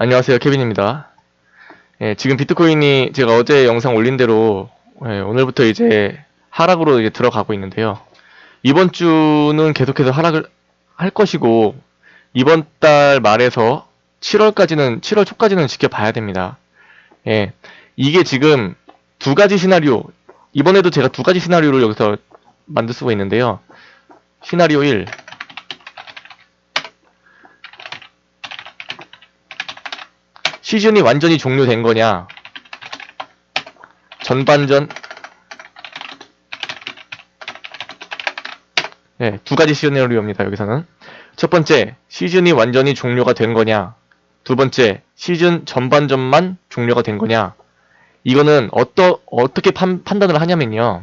안녕하세요 케빈입니다. 예, 지금 비트코인이 제가 어제 영상 올린 대로 예, 오늘부터 이제 하락으로 이제 들어가고 있는데요. 이번 주는 계속해서 하락을 할 것이고 이번 달 말에서 7월까지는 7월 초까지는 지켜봐야 됩니다. 예, 이게 지금 두 가지 시나리오 이번에도 제가 두 가지 시나리오를 여기서 만들 수가 있는데요. 시나리오 1 시즌이 완전히 종료된 거냐? 전반전. 네, 두 가지 시나리오입니다. 여기서는. 첫 번째 시즌이 완전히 종료가 된 거냐? 두 번째 시즌 전반전만 종료가 된 거냐? 이거는 어떠, 어떻게 판, 판단을 하냐면요.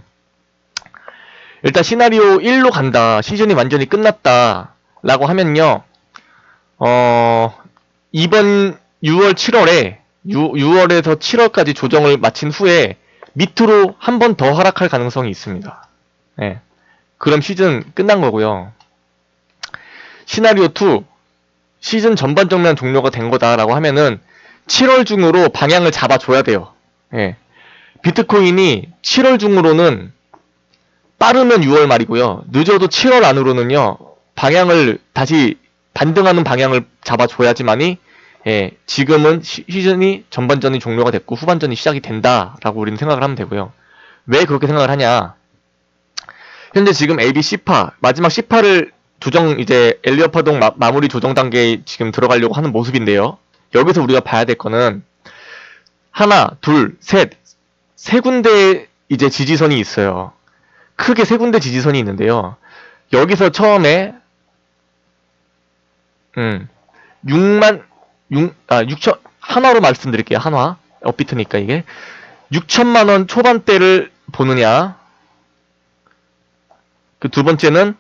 일단 시나리오 1로 간다. 시즌이 완전히 끝났다 라고 하면요. 어 이번 6월 7월에 6, 6월에서 7월까지 조정을 마친 후에 밑으로 한 번 더 하락할 가능성이 있습니다. 예. 그럼 시즌 끝난 거고요. 시나리오 2 시즌 전반적만 종료가 된 거다라고 하면은 7월 중으로 방향을 잡아줘야 돼요. 예. 비트코인이 7월 중으로는 빠르면 6월 말이고요. 늦어도 7월 안으로는요. 방향을 다시 반등하는 방향을 잡아줘야지만이 예, 지금은 시, 시즌이 전반전이 종료가 됐고 후반전이 시작이 된다라고 우리는 생각을 하면 되고요. 왜 그렇게 생각을 하냐? 현재 지금 AB C파 마지막 C파를 조정 이제 엘리어 파동 마, 마무리 조정 단계에 지금 들어가려고 하는 모습인데요. 여기서 우리가 봐야 될 거는 하나, 둘, 셋, 세 군데 이제 지지선이 있어요. 크게 세 군데 지지선이 있는데요. 여기서 처음에 음 6만 6, 아, 6천, 한화로 말씀드릴게요, 한화. 업비트니까 이게. 6천만 원 초반대를 보느냐. 그 두 번째는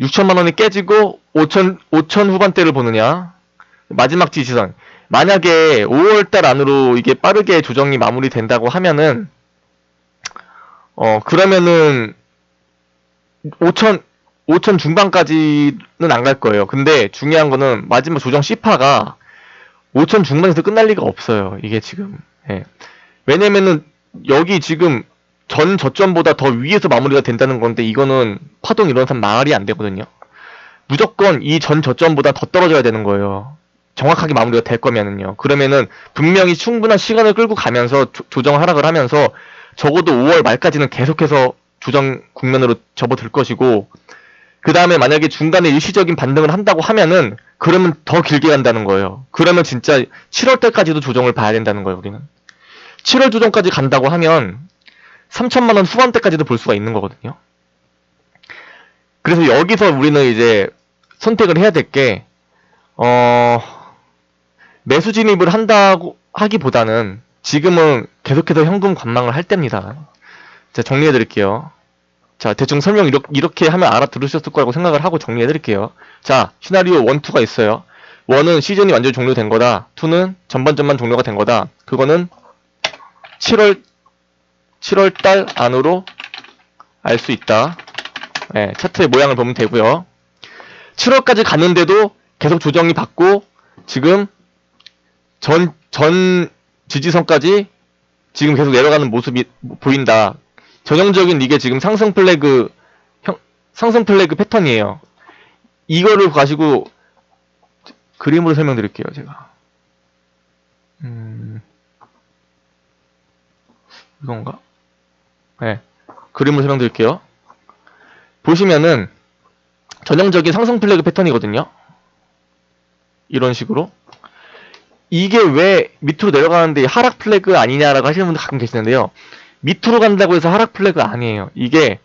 6천만 원이 깨지고 5천, 5천 후반대를 보느냐. 마지막 지지선. 만약에 5월달 안으로 이게 빠르게 조정이 마무리된다고 하면은, 어, 그러면은, 5천, 5천 중반까지는 안 갈 거예요. 근데 중요한 거는 마지막 조정 C파가 5천 중반에서 끝날 리가 없어요. 이게 지금. 예. 왜냐면은 여기 지금 전 저점보다 더 위에서 마무리가 된다는 건데 이거는 파동 일어나서 말이 안 되거든요. 무조건 이 전 저점보다 더 떨어져야 되는 거예요. 정확하게 마무리가 될 거면은요. 그러면은 분명히 충분한 시간을 끌고 가면서 조, 정 하락을 하면서 적어도 5월 말까지는 계속해서 조정 국면으로 접어들 것이고 그 다음에 만약에 중간에 일시적인 반등을 한다고 하면은 그러면 더 길게 간다는 거예요. 그러면 진짜 7월 때까지도 조정을 봐야 된다는 거예요, 우리는. 7월 조정까지 간다고 하면 3천만 원 후반대까지도 볼 수가 있는 거거든요. 그래서 여기서 우리는 이제 선택을 해야 될 게, 어, 매수 진입을 한다고 하기보다는 지금은 계속해서 현금 관망을 할 때입니다. 자, 정리해 드릴게요. 자, 대충 설명 이렇게, 이렇게 하면 알아들으셨을 거라고 생각을 하고 정리해 드릴게요. 자, 시나리오 1, 2가 있어요. 1은 시즌이 완전히 종료된 거다. 2는 전반전만 종료가 된 거다. 그거는 7월 7월 달 안으로 알 수 있다. 네, 차트의 모양을 보면 되고요. 7월까지 갔는데도 계속 조정이 받고 지금 전, 전 지지선까지 지금 계속 내려가는 모습이 보인다. 전형적인 이게 지금 상승 플래그 형, 상승 플래그 패턴이에요. 이거를 가지고 그림으로 설명드릴게요, 제가. 음, 이건가? 네. 그림으로 설명드릴게요. 보시면은 전형적인 상승 플래그 패턴이거든요. 이런 식으로. 이게 왜 밑으로 내려가는데 하락 플래그 아니냐라고 하시는 분들 가끔 계시는데요. 밑으로 간다고 해서 하락 플래그 아니에요. 이게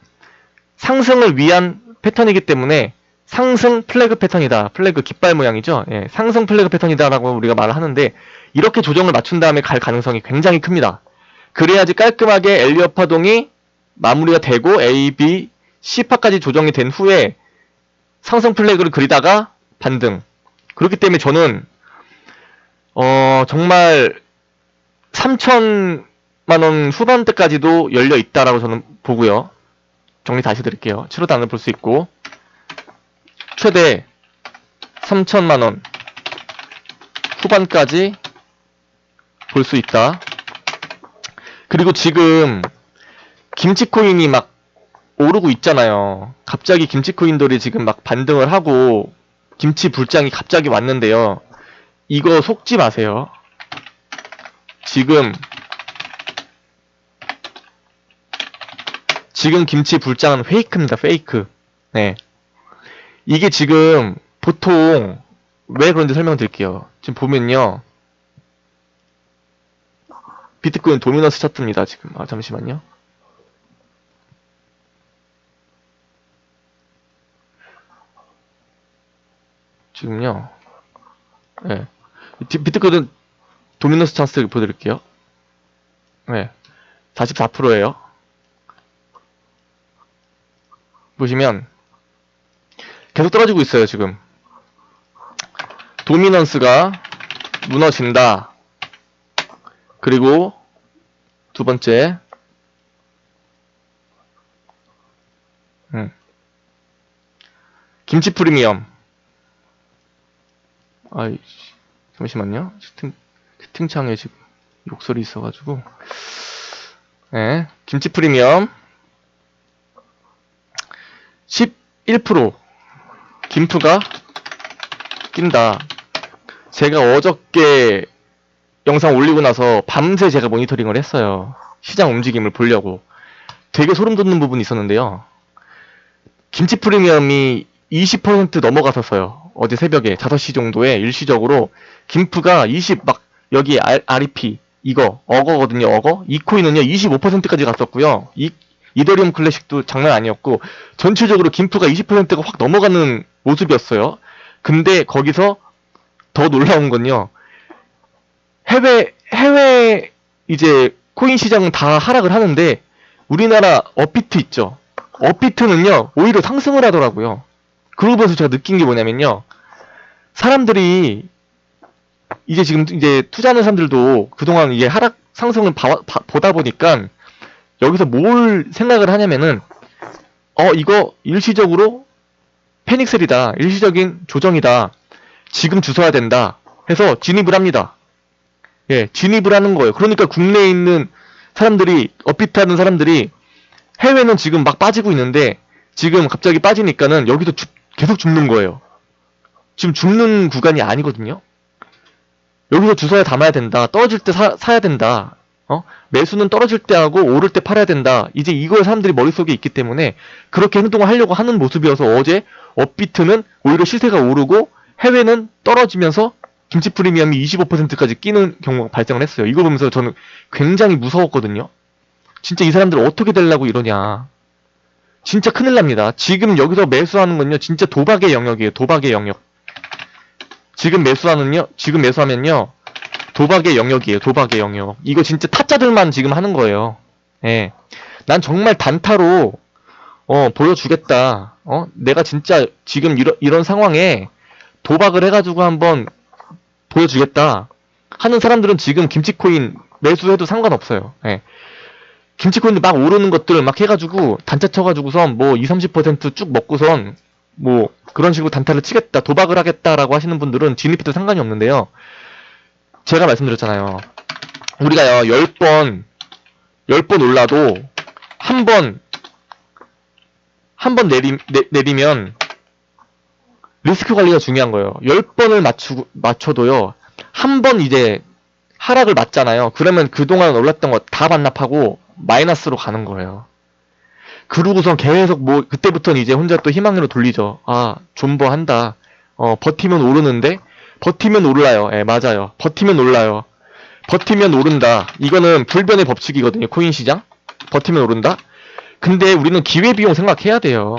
상승을 위한 패턴이기 때문에 상승 플래그 패턴이다. 플래그 깃발 모양이죠. 예, 상승 플래그 패턴이다라고 우리가 말을 하는데 이렇게 조정을 맞춘 다음에 갈 가능성이 굉장히 큽니다. 그래야지 깔끔하게 엘리어 파동이 마무리가 되고 A, B, C파까지 조정이 된 후에 상승 플래그를 그리다가 반등. 그렇기 때문에 저는 어 정말 3천 만 원 후반대까지도 열려 있다라고 저는 보고요. 정리 다시 드릴게요. 7호 단을 볼 수 있고 최대 3천만 원 후반까지 볼 수 있다. 그리고 지금 김치코인이 막 오르고 있잖아요. 갑자기 김치코인들이 지금 막 반등을 하고 김치 불장이 갑자기 왔는데요. 이거 속지 마세요. 지금 지금 김치 불장은 페이크입니다. 페이크. 네. 이게 지금 보통 왜 그런지 설명드릴게요. 지금 보면요. 비트코인 도미너스 차트입니다. 지금. 아, 잠시만요. 지금요. 네. 디- 비트코인 도미너스 차트 보여드릴게요. 네. 44%예요. 보시면 계속 떨어지고 있어요, 지금. 도미넌스가 무너진다. 그리고 두 번째, 음. 김치 프리미엄. 아이, 잠시만요. 채팅, 채팅창에 지금 욕설이 있어가지고. 네, 김치 프리미엄. 11% 김프가 낀다. 제가 어저께 영상 올리고 나서 밤새 제가 모니터링을 했어요. 시장 움직임을 보려고. 되게 소름 돋는 부분이 있었는데요. 김치 프리미엄이 20% 넘어갔었어요. 어제 새벽에 5시 정도에 일시적으로 김프가 20 막 여기 REP 이거 어거거든요. 어거. 이 코인은요 25%까지 갔었고요. 이 이더리움 클래식도 장난 아니었고 전체적으로 김프가 20%가 확 넘어가는 모습이었어요. 근데 거기서 더 놀라운 건요. 해외 해외 이제 코인 시장은 다 하락을 하는데 우리나라 업비트 있죠. 업비트는요 오히려 상승을 하더라고요. 그러고 보면서 제가 느낀 게 뭐냐면요. 사람들이 이제 지금 이제 투자하는 사람들도 그동안 이게 하락 상승을 봐- 봐- 보다 보니까 여기서 뭘 생각을 하냐면은 어 이거 일시적으로 패닉셀이다. 일시적인 조정이다. 지금 주서야 된다. 해서 진입을 합니다. 예 진입을 하는 거예요. 그러니까 국내에 있는 사람들이 업비트하는 사람들이 해외는 지금 막 빠지고 있는데 지금 갑자기 빠지니까는 여기서 죽- 계속 죽는 거예요. 지금 죽는 구간이 아니거든요. 여기서 주서야 담아야 된다. 떨어질 때 사, 사야 된다 어? 매수는 떨어질 때 하고 오를 때 팔아야 된다. 이제 이걸 사람들이 머릿속에 있기 때문에 그렇게 행동을 하려고 하는 모습이어서 어제 업비트는 오히려 시세가 오르고 해외는 떨어지면서 김치 프리미엄이 25%까지 끼는 경우가 발생을 했어요. 이거 보면서 저는 굉장히 무서웠거든요. 진짜 이 사람들 어떻게 되려고 이러냐. 진짜 큰일 납니다. 지금 여기서 매수하는 건요, 진짜 도박의 영역이에요. 도박의 영역. 지금 매수하는요, 지금 매수하면요, 도박의 영역이에요. 도박의 영역. 이거 진짜 타짜들만 지금 하는 거예요. 예. 난 정말 단타로 어 보여주겠다. 어 내가 진짜 지금 이런 이런 상황에 도박을 해가지고 한번 보여주겠다. 하는 사람들은 지금 김치코인 매수해도 상관없어요. 예. 김치코인도 막 오르는 것들 막 해가지고 단타 쳐가지고선 뭐 2, 30%쭉 먹고선 뭐 그런 식으로 단타를 치겠다, 도박을 하겠다라고 하시는 분들은 진입해도 상관이 없는데요. 제가 말씀드렸잖아요. 우리가요, 10번, 10번 올라도, 한 번, 한 번 내리, 내, 내리면, 리스크 관리가 중요한 거예요. 10번을 맞추, 맞춰도요, 한 번 이제, 하락을 맞잖아요. 그러면 그동안 올랐던 거 다 반납하고, 마이너스로 가는 거예요. 그러고선 계속 뭐, 그때부터는 이제 혼자 또 희망으로 돌리죠. 아, 존버 한다. 어, 버티면 오르는데, 버티면 올라요. 예, 맞아요. 버티면 올라요. 버티면 오른다. 이거는 불변의 법칙이거든요. 코인 시장. 버티면 오른다. 근데 우리는 기회비용 생각해야 돼요.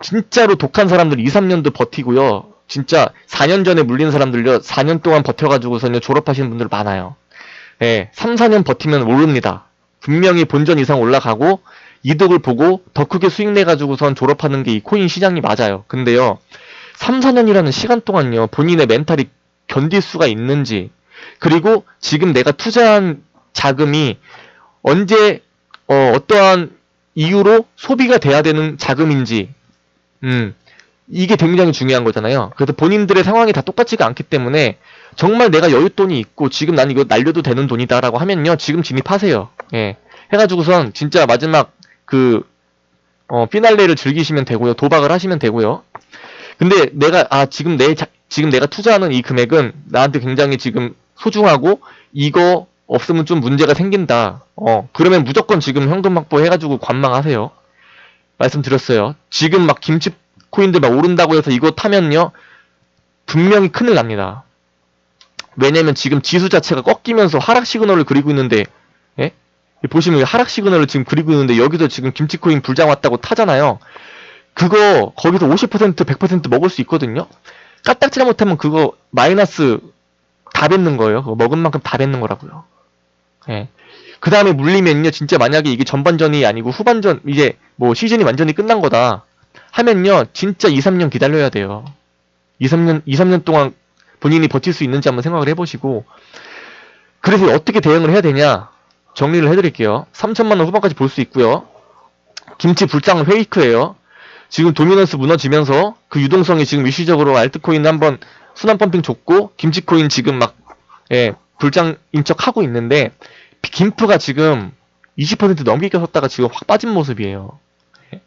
진짜로 독한 사람들 2, 3년도 버티고요. 진짜 4년 전에 물린 사람들요. 4년 동안 버텨가지고서는 졸업하시는 분들 많아요. 예, 3, 4년 버티면 오릅니다. 분명히 본전 이상 올라가고 이득을 보고 더 크게 수익 내가지고선 졸업하는 게 이 코인 시장이 맞아요. 근데요. 3, 4년이라는 시간 동안요, 본인의 멘탈이 견딜 수가 있는지, 그리고 지금 내가 투자한 자금이 언제, 어, 어떠한 이유로 소비가 돼야 되는 자금인지, 음, 이게 굉장히 중요한 거잖아요. 그래서 본인들의 상황이 다 똑같지가 않기 때문에 정말 내가 여윳돈이 있고 지금 난 이거 날려도 되는 돈이다라고 하면요. 지금 진입하세요. 예. 해가지고선 진짜 마지막 그 어, 피날레를 즐기시면 되고요. 도박을 하시면 되고요. 근데 내가 아 지금 내 자- 지금 내가 투자하는 이 금액은 나한테 굉장히 지금 소중하고 이거 없으면 좀 문제가 생긴다. 어 그러면 무조건 지금 현금 확보해가지고 관망하세요. 말씀드렸어요. 지금 막 김치 코인들 막 오른다고 해서 이거 타면요 분명히 큰일 납니다. 왜냐면 지금 지수 자체가 꺾이면서 하락 시그널을 그리고 있는데 예? 보시면 하락 시그널을 지금 그리고 있는데 여기서 지금 김치코인 불장 왔다고 타잖아요. 그거 거기서 50% 100% 먹을 수 있거든요. 까딱지 잘못하면 그거 마이너스 다 뱉는 거예요. 그거 먹은 만큼 다 뱉는 거라고요. 예. 그 다음에 물리면요, 진짜 만약에 이게 전반전이 아니고 후반전, 이제 뭐 시즌이 완전히 끝난 거다 하면요, 진짜 2, 3년 기다려야 돼요. 2, 3년, 2, 3년 동안 본인이 버틸 수 있는지 한번 생각을 해보시고, 그래서 어떻게 대응을 해야 되냐, 정리를 해드릴게요. 3천만원 후반까지 볼 수 있고요. 김치 불장은 페이크예요. 지금 도미넌스 무너지면서 그 유동성이 지금 일시적으로 알트코인 한번 순환 펌핑 줬고 김치코인 지금 막 예, 불장 인 척 하고 있는데 김프가 지금 20% 넘게 꼈었다가 지금 확 빠진 모습이에요. 예.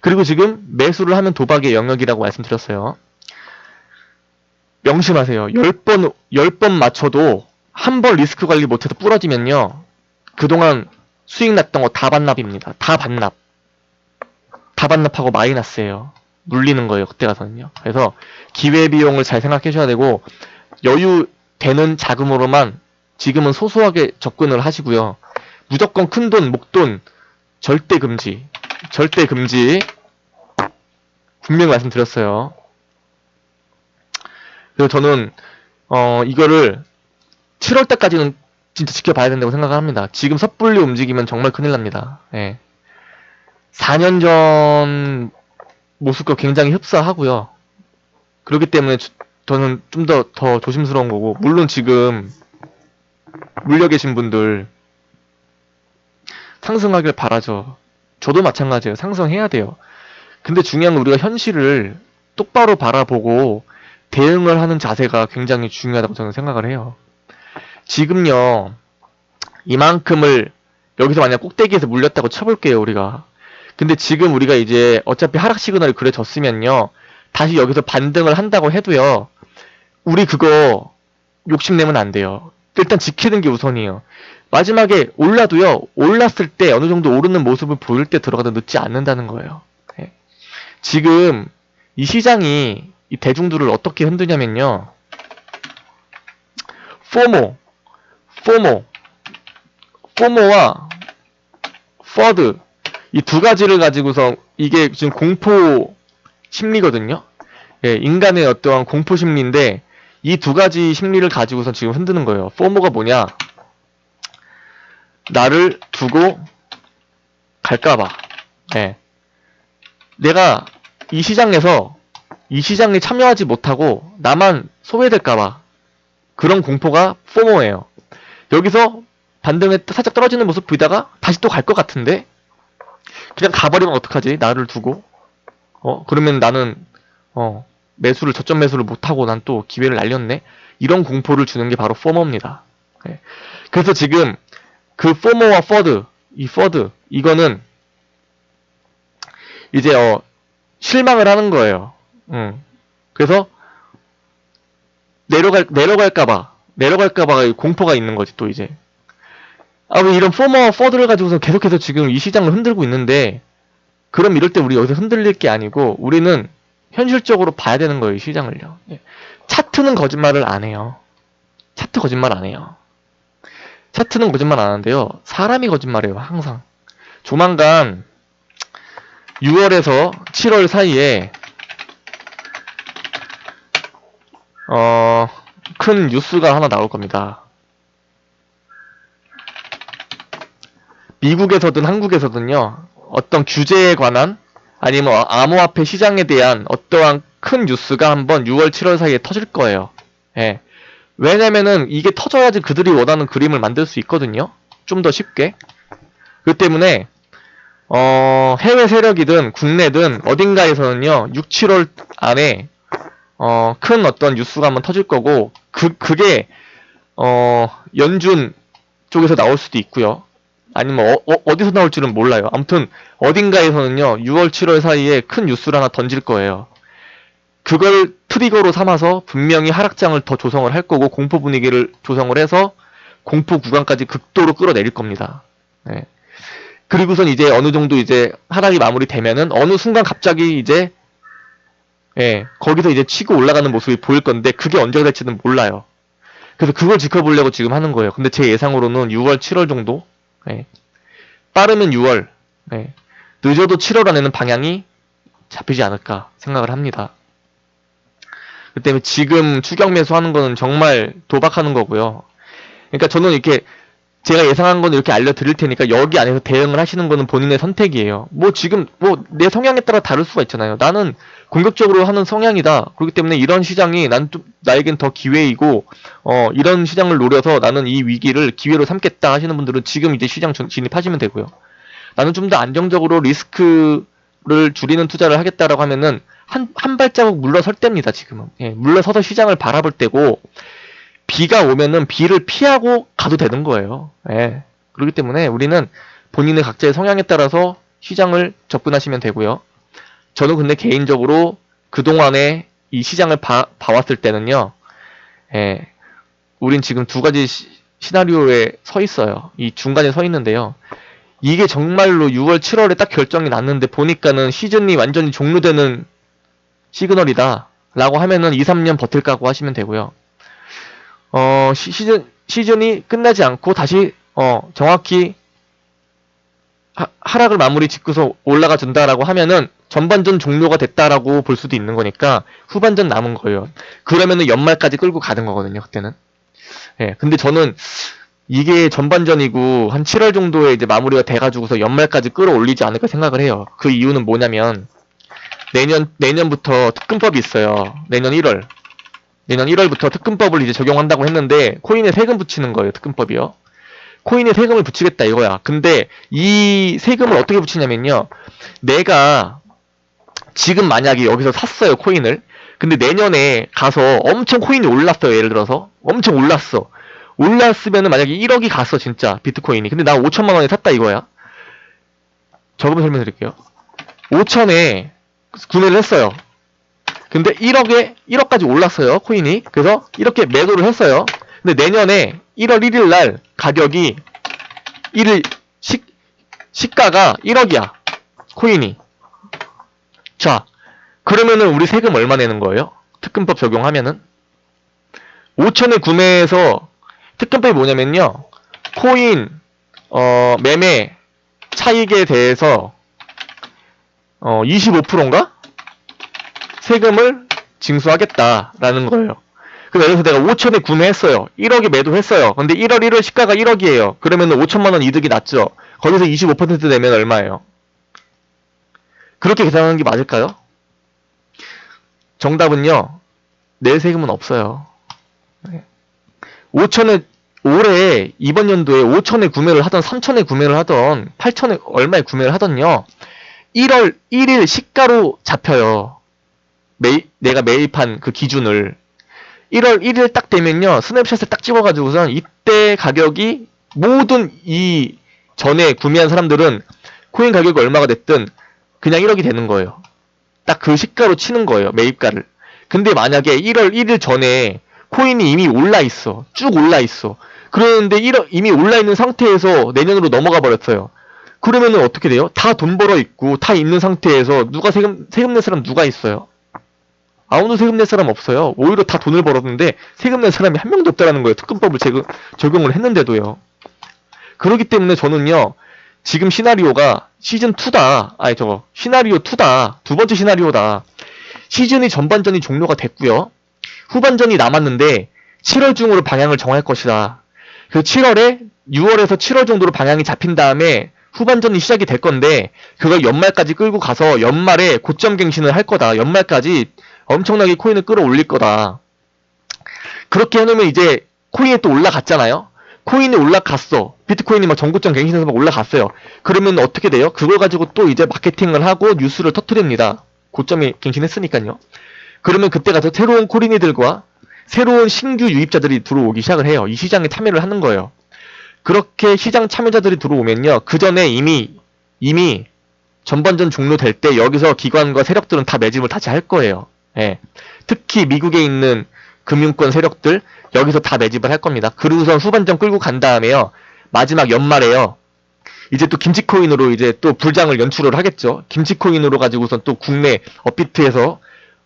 그리고 지금 매수를 하면 도박의 영역이라고 말씀드렸어요. 명심하세요. 10번 10번 맞춰도 한 번 리스크 관리 못해서 부러지면요. 그동안 수익 났던 거 다 반납입니다. 다 반납. 다 반납하고 마이너스예요. 물리는 거예요. 그때 가서는요. 그래서 기회 비용을 잘 생각해 주셔야 되고 여유 되는 자금으로만 지금은 소소하게 접근을 하시고요. 무조건 큰 돈, 목돈 절대 금지. 절대 금지. 분명히 말씀드렸어요. 그래서 저는 어 이거를 7월 때까지는 진짜 지켜봐야 된다고 생각을 합니다. 지금 섣불리 움직이면 정말 큰일 납니다. 예. 4년 전 모습과 굉장히 흡사하고요. 그렇기 때문에 저- 저는 좀 더 더 조심스러운 거고 물론 지금 물려 계신 분들 상승하길 바라죠. 저도 마찬가지예요. 상승해야 돼요. 근데 중요한 건 우리가 현실을 똑바로 바라보고 대응을 하는 자세가 굉장히 중요하다고 저는 생각을 해요. 지금요, 이만큼을 여기서 만약 꼭대기에서 물렸다고 쳐볼게요, 우리가. 근데 지금 우리가 이제 어차피 하락 시그널이 그려졌으면요, 다시 여기서 반등을 한다고 해도요, 우리 그거 욕심내면 안 돼요. 일단 지키는 게 우선이에요. 마지막에 올라도요, 올랐을 때 어느 정도 오르는 모습을 보일 때 들어가도 늦지 않는다는 거예요. 예. 지금 이 시장이 이 대중들을 어떻게 흔드냐면요, 포모, 포모, 포모와 퍼드 이 두 가지를 가지고서 이게 지금 공포 심리거든요. 예, 인간의 어떠한 공포 심리인데 이 두 가지 심리를 가지고서 지금 흔드는 거예요. 포모가 뭐냐? 나를 두고 갈까봐. 예. 내가 이 시장에서 이 시장에 참여하지 못하고 나만 소외될까봐 그런 공포가 포모예요. 여기서 반등에 살짝 떨어지는 모습 보이다가 다시 또 갈 것 같은데 그냥 가버리면 어떡하지? 나를 두고 어 그러면 나는 어 매수를 저점 매수를 못하고 난 또 기회를 날렸네 이런 공포를 주는 게 바로 포모입니다. 예. 그래서 지금 그 포모와 퍼드 이 퍼드 이거는 이제 어 실망을 하는 거예요. 음. 그래서 내려갈 내려갈까봐 내려갈까봐 공포가 있는 거지 또 이제 아 왜 이런 포머와 퍼드를 가지고서 계속해서 지금 이 시장을 흔들고 있는데 그럼 이럴 때 우리 여기서 흔들릴 게 아니고 우리는 현실적으로 봐야 되는 거예요 이 시장을요. 예. 차트는 거짓말을 안 해요. 차트 거짓말 안 해요. 차트는 거짓말 안 하는데요. 사람이 거짓말해요 항상. 조만간 6월에서 7월 사이에 어, 큰 뉴스가 하나 나올 겁니다. 미국에서든 한국에서든요, 어떤 규제에 관한, 아니면 암호화폐 시장에 대한 어떠한 큰 뉴스가 한번 6월, 7월 사이에 터질 거예요. 예. 왜냐면은 이게 터져야지 그들이 원하는 그림을 만들 수 있거든요. 좀 더 쉽게. 그 때문에, 어, 해외 세력이든 국내든 어딘가에서는요, 6, 7월 안에, 어, 큰 어떤 뉴스가 한번 터질 거고, 그, 그게, 어, 연준 쪽에서 나올 수도 있고요. 아니면 어, 디서 나올지는 몰라요. 아무튼, 어딘가에서는요, 6월, 7월 사이에 큰 뉴스를 하나 던질 거예요. 그걸 트리거로 삼아서 분명히 하락장을 더 조성을 할 거고, 공포 분위기를 조성을 해서, 공포 구간까지 극도로 끌어내릴 겁니다. 네. 그리고선 이제 어느 정도 이제 하락이 마무리되면은 어느 순간 갑자기 이제 예, 거기서 이제 치고 올라가는 모습이 보일 건데 그게 언제가 될지는 몰라요. 그래서 그걸 지켜보려고 지금 하는 거예요. 근데 제 예상으로는 6월, 7월 정도? 예. 빠르면 6월, 예. 늦어도 7월 안에는 방향이 잡히지 않을까 생각을 합니다. 그 때문에 지금 추격 매수하는 거는 정말 도박하는 거고요. 그러니까 저는 이렇게 제가 예상한 건 이렇게 알려드릴 테니까 여기 안에서 대응을 하시는 거는 본인의 선택이에요. 뭐 지금 뭐 내 성향에 따라 다를 수가 있잖아요. 나는 공격적으로 하는 성향이다. 그렇기 때문에 이런 시장이 난좀 나에겐 더 기회이고 어 이런 시장을 노려서 나는 이 위기를 기회로 삼겠다 하시는 분들은 지금 이제 시장 전- 진입하시면 되고요. 나는 좀 더 안정적으로 리스크를 줄이는 투자를 하겠다라고 하면은 한, 한 발자국 물러설 때입니다, 지금은. 예, 물러서서 시장을 바라볼 때고, 비가 오면은 비를 피하고 가도 되는 거예요. 예. 그렇기 때문에 우리는 본인의 각자의 성향에 따라서 시장을 접근하시면 되고요. 저는 근데 개인적으로 그동안에 이 시장을 봐, 봐왔을 때는요, 예, 우린 지금 두 가지 시, 시나리오에 서 있어요. 이 중간에 서 있는데요. 이게 정말로 6월, 7월에 딱 결정이 났는데 보니까는 시즌이 완전히 종료되는 시그널이다. 라고 하면은 2, 3년 버틸까고 하시면 되고요. 어, 시, 시즌, 시즌이 끝나지 않고 다시, 어, 정확히 하, 하락을 마무리 짓고서 올라가 준다라고 하면은 전반전 종료가 됐다라고 볼 수도 있는 거니까 후반전 남은 거예요. 그러면은 연말까지 끌고 가는 거거든요, 그때는. 예, 근데 저는 이게 전반전이고 한 7월 정도에 이제 마무리가 돼가지고서 연말까지 끌어올리지 않을까 생각을 해요. 그 이유는 뭐냐면 내년 내년부터 특근법이 있어요. 내년 1월. 내년 1월부터 특근법을 이제 적용한다고 했는데 코인에 세금 붙이는 거예요. 특근법이요. 코인에 세금을 붙이겠다 이거야. 근데 이 세금을 어떻게 붙이냐면요. 내가 지금 만약에 여기서 샀어요 코인을. 근데 내년에 가서 엄청 코인이 올랐어요. 예를 들어서 엄청 올랐어. 올랐으면 은 만약에 1억이 갔어 진짜 비트코인이. 근데 나 5천만 원에 샀다 이거야. 저금을 설명드릴게요. 5천에 구매를 했어요. 근데 1억에 1억까지 올랐어요 코인이. 그래서 이렇게 매도를 했어요. 근데 내년에 1월 1일 날 가격이 1일 시, 시가가 1억이야 코인이. 자 그러면은 우리 세금 얼마 내는 거예요? 특근법 적용하면은 5천에 구매해서 특근법이 뭐냐면요 코인 어, 매매 차익에 대해서 어, 25%인가? 세금을 징수하겠다라는 거예요. 그래서 내가 5천에 구매했어요. 1억에 매도했어요. 근데 1월 1월 시가가 1억이에요. 그러면은 5천만 원 이득이 났죠. 거기서 25% 내면 얼마예요? 그렇게 계산하는 게 맞을까요? 정답은요. 내 세금은 없어요. 5천에 올해 이번 연도에 5천에 구매를 하던 3천에 구매를 하던 8천에 얼마에 구매를 하던요. 1월 1일 시가로 잡혀요. 매, 내가 매입한 그 기준을 1월 1일 딱 되면요 스냅샷을 딱 찍어가지고선 이때 가격이 모든 이 전에 구매한 사람들은 코인 가격이 얼마가 됐든 그냥 1억이 되는 거예요. 딱 그 시가로 치는 거예요 매입가를. 근데 만약에 1월 1일 전에 코인이 이미 올라 있어 쭉 올라 있어 그러는데 1억 이미 올라 있는 상태에서 내년으로 넘어가 버렸어요. 그러면은 어떻게 돼요? 다 돈 벌어 있고 다 있는 상태에서 누가 세금 세금 낼 사람 누가 있어요? 아무도 세금 낼 사람 없어요. 오히려 다 돈을 벌었는데 세금 낼 사람이 한 명도 없다라는 거예요. 특근법을 제금, 적용을 했는데도요. 그렇기 때문에 저는요. 지금 시나리오가 시즌 2다. 아니 저거 시나리오 2다. 두 번째 시나리오다. 시즌이 전반전이 종료가 됐고요. 후반전이 남았는데 7월 중으로 방향을 정할 것이다. 그 7월에 6월에서 7월 정도로 방향이 잡힌 다음에 후반전이 시작이 될 건데 그걸 연말까지 끌고 가서 연말에 고점 갱신을 할 거다. 연말까지 엄청나게 코인을 끌어올릴 거다. 그렇게 해놓으면 이제 코인이 또 올라갔잖아요. 코인이 올라갔어. 비트코인이 막 전고점 갱신해서 막 올라갔어요. 그러면 어떻게 돼요? 그걸 가지고 또 이제 마케팅을 하고 뉴스를 터트립니다. 고점이 갱신했으니까요. 그러면 그때 가서 새로운 코린이들과 새로운 신규 유입자들이 들어오기 시작을 해요. 이 시장에 참여를 하는 거예요. 그렇게 시장 참여자들이 들어오면요. 그 전에 이미, 이미 전반전 종료될 때 여기서 기관과 세력들은 다 매집을 다시 할 거예요. 예. 특히 미국에 있는 금융권 세력들 여기서 다 매집을 할 겁니다. 그리고선 후반전 끌고 간 다음에요. 마지막 연말에요. 이제 또 김치코인으로 이제 또 불장을 연출을 하겠죠. 김치코인으로 가지고선 또 국내 업비트에서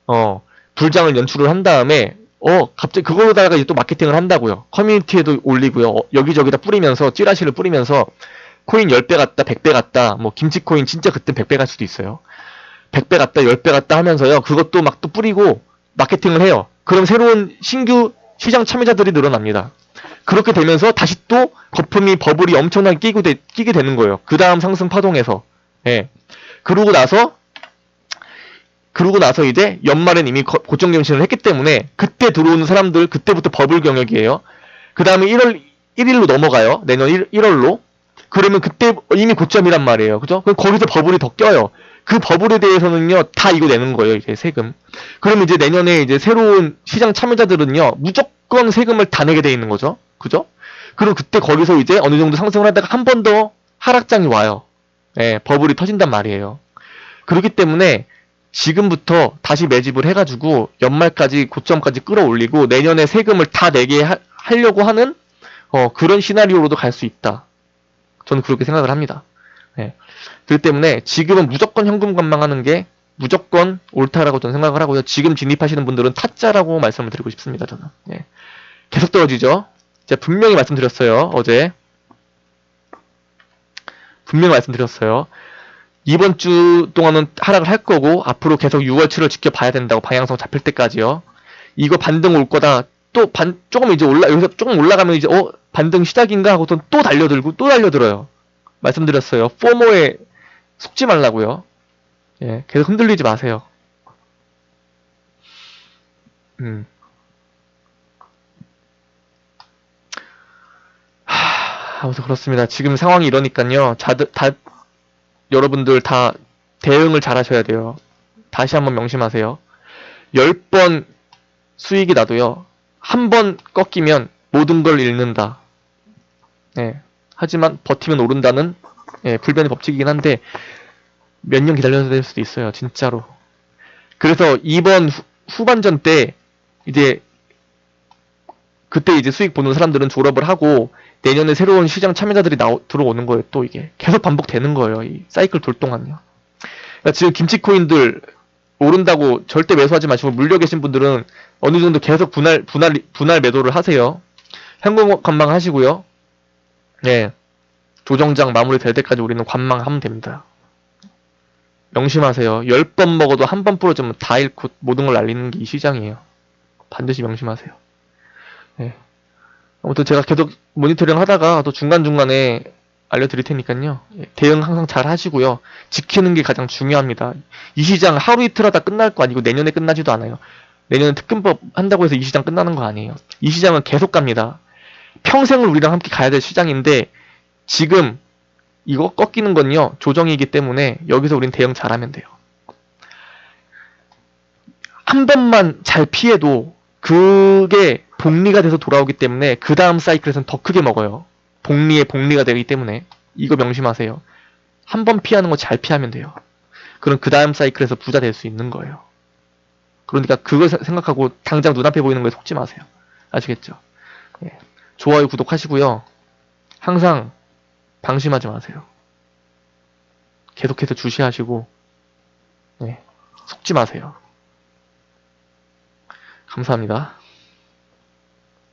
어 불장을 연출을 한 다음에 어 갑자기 그걸로다가 이제 또 마케팅을 한다고요. 커뮤니티에도 올리고요. 어, 여기저기다 뿌리면서 찌라시를 뿌리면서 코인 10배 갔다 100배 갔다 뭐 김치코인 진짜 그때 100배 갈 수도 있어요. 100배 갔다 10배 갔다 하면서요. 그것도 막 또 뿌리고 마케팅을 해요. 그럼 새로운 신규 시장 참여자들이 늘어납니다. 그렇게 되면서 다시 또 거품이 버블이 엄청나게 끼고 되, 끼게 되는 거예요. 그 다음 상승 파동에서. 예. 그러고 나서 그러고 나서 이제 연말엔 이미 거- 고점 갱신을 했기 때문에 그때 들어오는 사람들 그때부터 버블 경역이에요. 그 다음에 1월 1일로 넘어가요. 내년 1, 1월로. 그러면 그때 이미 고점이란 말이에요. 그죠? 그럼 거기서 버블이 더 껴요. 그 버블에 대해서는요, 다 이거 내는 거예요, 이제 세금. 그러면 이제 내년에 이제 새로운 시장 참여자들은요, 무조건 세금을 다 내게 돼 있는 거죠. 그죠? 그럼 그때 거기서 이제 어느 정도 상승을 하다가 한 번 더 하락장이 와요. 예, 버블이 터진단 말이에요. 그렇기 때문에 지금부터 다시 매집을 해가지고 연말까지 고점까지 끌어올리고 내년에 세금을 다 내게 하, 하려고 하는 어, 그런 시나리오로도 갈 수 있다. 저는 그렇게 생각을 합니다. 예. 그렇기 때문에 지금은 무조건 현금 관망하는 게 무조건 옳다라고 저는 생각을 하고요. 지금 진입하시는 분들은 타짜라고 말씀을 드리고 싶습니다. 저는. 예. 계속 떨어지죠. 제가 분명히 말씀드렸어요. 어제. 분명히 말씀드렸어요. 이번 주 동안은 하락을 할 거고 앞으로 계속 6월 7월 지켜봐야 된다고 방향성 잡힐 때까지요. 이거 반등 올 거다. 또 반 조금 이제 올라 여기서 조금 올라가면 이제 어 반등 시작인가 하고선 또 달려들고 또 달려들어요. 말씀드렸어요. 포모에 속지 말라고요. 예, 계속 흔들리지 마세요. 음. 하, 아무튼 그렇습니다. 지금 상황이 이러니까요. 자들 다 여러분들 다 대응을 잘 하셔야 돼요. 다시 한번 명심하세요. 10번 수익이 나도요. 한 번 꺾이면 모든 걸 잃는다. 예. 하지만 버티면 오른다는 예, 불변의 법칙이긴 한데 몇 년 기다려야 될 수도 있어요. 진짜로. 그래서 이번 후, 후반전 때 이제 그때 이제 수익 보는 사람들은 졸업을 하고 내년에 새로운 시장 참여자들이 나오, 들어오는 거예요. 또 이게 계속 반복되는 거예요. 이 사이클 돌 동안요. 그러니까 지금 김치 코인들 오른다고 절대 매수하지 마시고 물려 계신 분들은 어느 정도 계속 분할 분할 분할 매도를 하세요. 현금 관망 하시고요. 예. 조정장 마무리 될 때까지 우리는 관망하면 됩니다. 명심하세요. 10번 먹어도 한 번 부러지면 다 잃고 모든 걸 날리는 게 이 시장이에요. 반드시 명심하세요. 예. 아무튼 제가 계속 모니터링 하다가 또 중간중간에 알려드릴 테니까요. 예, 대응 항상 잘 하시고요. 지키는 게 가장 중요합니다. 이 시장 하루 이틀 하다 끝날 거 아니고 내년에 끝나지도 않아요. 내년에 특근법 한다고 해서 이 시장 끝나는 거 아니에요. 이 시장은 계속 갑니다. 평생을 우리랑 함께 가야 될 시장인데 지금 이거 꺾이는 건요 조정이기 때문에 여기서 우린 대응 잘하면 돼요. 한 번만 잘 피해도 그게 복리가 돼서 돌아오기 때문에 그 다음 사이클에서는 더 크게 먹어요. 복리의 복리가 되기 때문에 이거 명심하세요. 한 번 피하는 거 잘 피하면 돼요. 그럼 그 다음 사이클에서 부자 될 수 있는 거예요. 그러니까 그걸 세- 생각하고 당장 눈앞에 보이는 거에 속지 마세요. 아시겠죠? 예. 좋아요, 구독하시고요. 항상 방심하지 마세요. 계속해서 주시하시고, 네, 속지 마세요. 감사합니다.